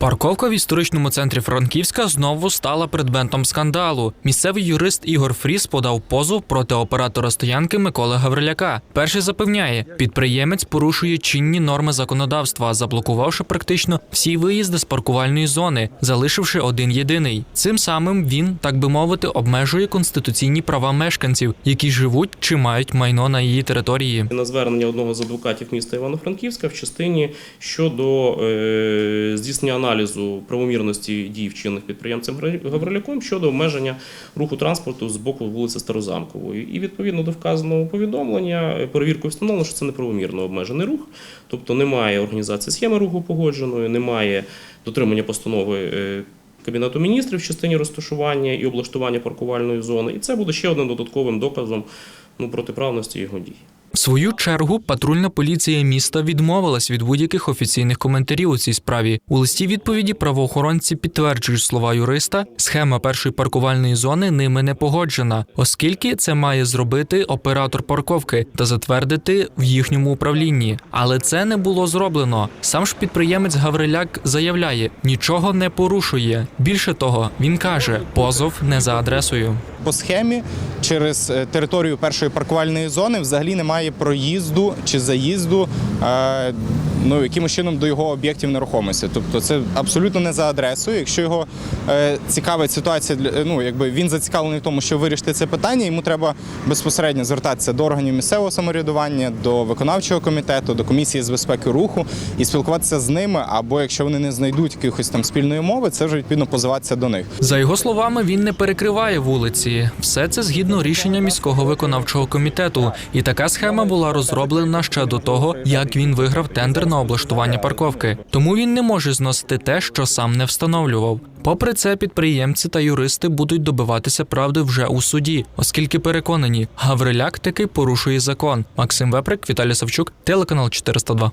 Парковка в історичному центрі Франківська знову стала предметом скандалу. Місцевий юрист Ігор Фріс подав позов проти оператора стоянки Миколи Гавриляка. Перший запевняє, підприємець порушує чинні норми законодавства, заблокувавши практично всі виїзди з паркувальної зони, залишивши один єдиний. Цим самим він, так би мовити, обмежує конституційні права мешканців, які живуть чи мають майно на її території. на звернення одного з адвокатів міста Івано-Франківська в частині щодо е, здійснення аналізу правомірності дій вчинених підприємцем Гавриляком щодо обмеження руху транспорту з боку вулиці Старозамкової. І відповідно до вказаного повідомлення е, перевіркою встановлено, що це неправомірно обмежений рух, тобто немає організації схеми руху погодженої, немає дотримання постанови. е, Кабінету міністрів в частині розташування і облаштування паркувальної зони, і це буде ще одним додатковим доказом ну, протиправності його дій. Свою чергу патрульна поліція міста відмовилась від будь-яких офіційних коментарів у цій справі. У листі відповіді правоохоронці підтверджують слова юриста. Схема першої паркувальної зони ними не погоджена, оскільки це має зробити оператор парковки та затвердити в їхньому управлінні. Але це не було зроблено. Сам ж підприємець Гавриляк заявляє, нічого не порушує. Більше того, він каже, позов не за адресою. По схемі через е, територію першої паркувальної зони взагалі немає проїзду чи заїзду е, ну, якимось чином до його об'єктів нерухомості. Тобто це абсолютно не за адресою. Якщо його е, цікавить ситуація, для- ну, якби він зацікавлений в тому, що вирішити це питання, йому треба безпосередньо звертатися до органів місцевого самоврядування, до виконавчого комітету, до комісії з безпеки руху і спілкуватися з ними. Або якщо вони не знайдуть якихось там спільної мови, це вже відповідно позиватися до них. За його словами, він не перекриває вулиці. Все це згідно рішення міського виконавчого комітету. І така схема була розроблена ще до того, як він виграв тендер на облаштування парковки. Тому він не може зносити те, що сам не встановлював. Попри це, підприємці та юристи будуть добиватися правди вже у суді, оскільки переконані, Гавриляк таки порушує закон. Максим Веприк, Віталій Савчук, телеканал 402.